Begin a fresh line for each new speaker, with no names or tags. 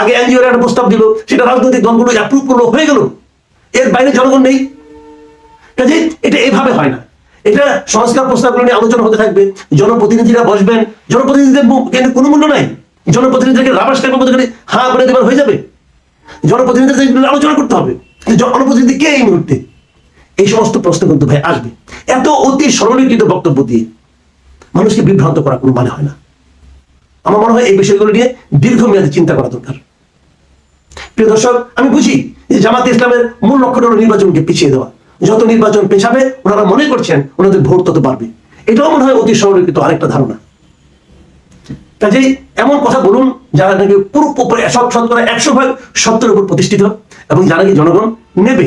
আগে এনজিওর একটা প্রস্তাব দিল, সেটা রাজনৈতিক দলগুলো অ্যাপ্রুভ করল, হয়ে গেল। এর বাইরে জনগণ নেই। কাজে এটা এভাবে হয় না। এটা সংস্কার প্রস্তাবগুলো নিয়ে আলোচনা হতে থাকবে। জনপ্রতিনিধিরা বসবেন। জনপ্রতিনিধিদের কোনো মূল্য নাই? জনপ্রতিনিধিদেরকে রাবাস টাইপের মতো করে হা করে দেবার হয়ে যাবে। জনপ্রতিনিধিদের আলোচনা করতে হবে। জনপ্রতিনিধি কে এই মুহূর্তে? এই সমস্ত প্রশ্ন কিন্তু ভাই আসবে। এত অতি সরলীকৃত বক্তব্য দিয়ে মানুষকে বিভ্রান্ত করা কোনো মানে হয় না। আমার মনে হয় এই বিষয়গুলো নিয়ে দীর্ঘমেয়াদী চিন্তা করা দরকার। প্রিয় দর্শক, আমি বুঝি যে জামাত ইসলামের মূল লক্ষ্যটা হলো নির্বাচনকে পিছিয়ে দেওয়া। যত নির্বাচন পেছাবে, ওনারা মনে করছেন ওনাদের ভোট তত বাড়বে। এটাও মনে হয় অতি সংরক্ষিত আরেকটা ধারণা। কাজেই এমন কথা বলুন যারা নাকি পুরো একশো ভাগ সত্যের উপর প্রতিষ্ঠিত এবং যারা কি জনগণ নেবে।